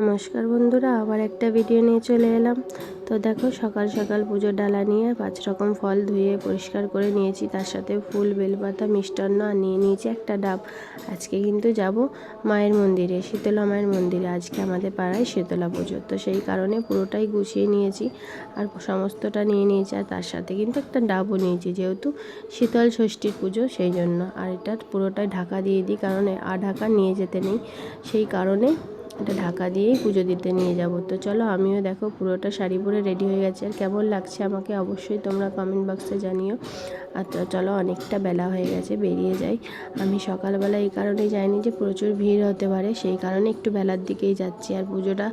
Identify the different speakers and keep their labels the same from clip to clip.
Speaker 1: নমস্কার বন্ধুরা, আবার একটা ভিডিও নিয়ে চলে এলাম। তো দেখো, সকাল সকাল পুজোর ডালা নিয়ে পাঁচ রকম ফল ধুয়ে পরিষ্কার করে নিয়েছি। তার সাথে ফুল, বেলপাতা, মিষ্টান্ন আর নিয়ে নিয়েছি একটা ডাব। আজকে কিন্তু যাব মায়ের মন্দিরে, শীতলা মায়ের মন্দিরে। আজকে আমাদের পাড়ায় শীতলা পুজো। তো সেই কারণে পুরোটাই গুছিয়ে নিয়েছি আর সমস্তটা নিয়ে নিয়েছি। আর তার সাথে কিন্তু একটা ডাবও নিয়েছি, যেহেতু শীতল ষষ্ঠীর পুজো, সেই জন্য। আর এটা পুরোটাই ঢাকা দিয়ে দিই, কারণ আর ঢাকা নিয়ে যেতে নেই। সেই কারণে এটা ঢাকা দিয়েই পুজো দিতে নিয়ে যাব। তো চলো আমিও দেখো পুরোটা শাড়ি পরে রেডি হয়ে গেছে। আর কেমন লাগছে আমাকে অবশ্যই তোমরা কমেন্ট বক্সে জানিও। আর চলো অনেকটা বেলা হয়ে গেছে, বেরিয়ে যাই। আমি সকালবেলা এই কারণেই যাইনি যে প্রচুর ভিড় হতে পারে, সেই কারণে একটু বেলার দিকেই যাচ্ছি। আর পুজোটা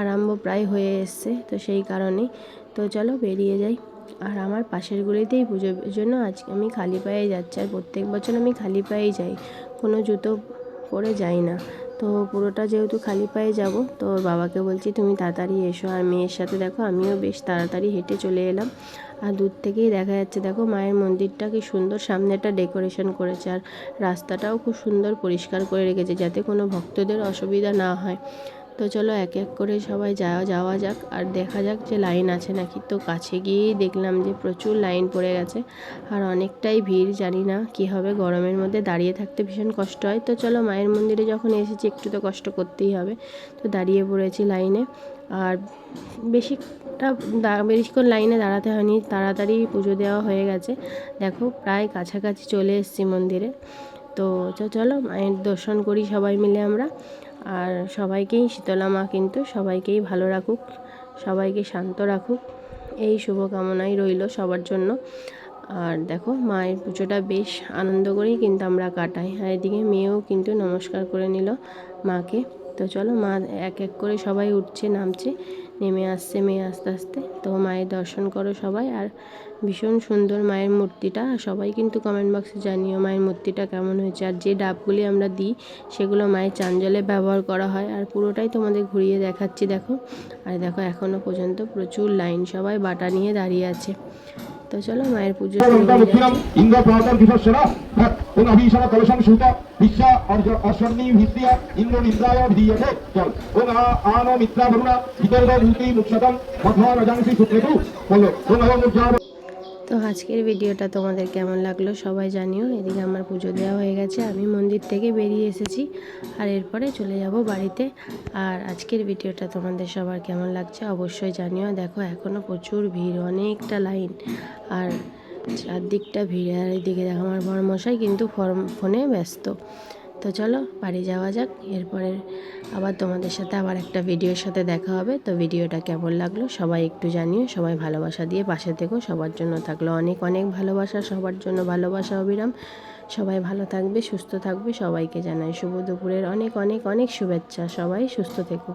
Speaker 1: আরম্ভ প্রায় হয়ে এসছে, তো সেই কারণেই। তো চলো বেরিয়ে যাই। আর আমার পাশের গুলিতেই পুজোর জন্য আজকে আমি খালি পায়ে যাচ্ছি। আর প্রত্যেক বছর আমি খালি পায়েই যাই, কোনো জুতো পরে যাই না। তো পুরোটা যেহেতু খালি পায়ে যাব, তো বাবাকে বলছি তুমি তাড়াতাড়ি এসো আর মেয়ের সাথে দেখো, আমিও বেশ তাড়াতাড়ি হেঁটে চলে এলাম। আর দূর থেকেই দেখা যাচ্ছে, দেখো মায়ের মন্দিরটা কি সুন্দর সামনেটা ডেকোরেশন করেছে আর রাস্তাটাও খুব সুন্দর পরিষ্কার করে রেখেছে যাতে কোনো ভক্তদের অসুবিধা না হয়। তো চলো এক এক করে সবাই যাওয়া যাওয়া যাক। আর দেখা যাক যে লাইন আছে নাকি। তো কাছে গিয়েই দেখলাম যে প্রচুর লাইন পড়ে গেছে। আর অনেকটাই ভিড়, জানি না কি হবে। গরমের মধ্যে দাঁড়িয়ে থাকতে ভীষণ কষ্ট হয়। তো চলো মায়ের মন্দিরে যখন এসেছি, একটু তো কষ্ট করতেই হবে। তো দাঁড়িয়ে পড়েছি লাইনে। আর বেশিটা বেশিক্ষণ লাইনে দাঁড়াতে হয়নি। তাড়াতাড়ি পুজো দেওয়া হয়ে গেছে। দেখো প্রায় কাছাকাছি চলে এসেছি মন্দিরে। তো চলো মায়ের দর্শন করি সবাই মিলে আমরা। আর সবাইকেই শীতলা মা কিন্তু সবাইকেই ভালো রাখুক, সবাইকে শান্ত রাখুক। এই শুভকামনাই রইল সবার জন্য। আর দেখো, মায়ের পুজোটা বেশ আনন্দ করেই কিন্তু আমরা কাটাই। আর এদিকে মেয়েও কিন্তু নমস্কার করে নিল মাকে। তো চলো মা এক এক করে সবাই উঠছে, নামছে, নেমে আসছে মেয়ে আস্তে আস্তে। তো মায়ের দর্শন করো সবাই আর ভীষণ সুন্দর মায়ের মূর্তিটা। সবাই কিন্তু কমেন্ট বক্সে জানিও মায়ের মূর্তিটা কেমন হয়েছে আর যে ডাবগুলি আমরা দিই সেগুলো মায়ের চাঞ্জলে ব্যবহার করা হয় আর পুরোটাই তোমাদের ঘুরিয়ে দেখাচ্ছি দেখো। আর দেখো এখনও পর্যন্ত প্রচুর লাইন সবাই বাটা নিয়ে দাঁড়িয়ে আছে। তো চলো মায়ের পুজো
Speaker 2: ইন্দ্র
Speaker 1: তো আজকের ভিডিওটা তোমাদের কেমন লাগল সবাই জানিও। এদিকে আমার পুজো দেওয়া হয়ে গেছে, আমি মন্দির থেকে বেরিয়ে এসেছি। আর এরপরে চলে যাব বাড়িতে। আর আজকের ভিডিওটা তোমাদের সবার কেমন লাগছে অবশ্যই জানিও। দেখো এখনও প্রচুর ভিড়, অনেকটা লাইন। আর চারদিকটা ভিড়, আর এদিকে দেখো আমার বড়মশাই কিন্তু ফর্ম, ফোনে ব্যস্ত। তো চলো, বাড়ি যাওয়া যাক। এরপরে আবার তোমাদের সাথে আবার একটা ভিডিওর সাথে দেখা হবে। তো ভিডিওটা কেমন লাগল সবাই একটু জানিও। সবাই ভালোবাসা দিয়ে পাশে থেকো। সবার জন্য থাকল অনেক অনেক ভালোবাসা। সবার জন্য ভালোবাসা, অবিরাম। সবাই ভালো থাকবে, সুস্থ থাকবে। সবাইকে জানাই শুভ দুপুরের অনেক অনেক অনেক শুভেচ্ছা। সবাই সুস্থ থেকো।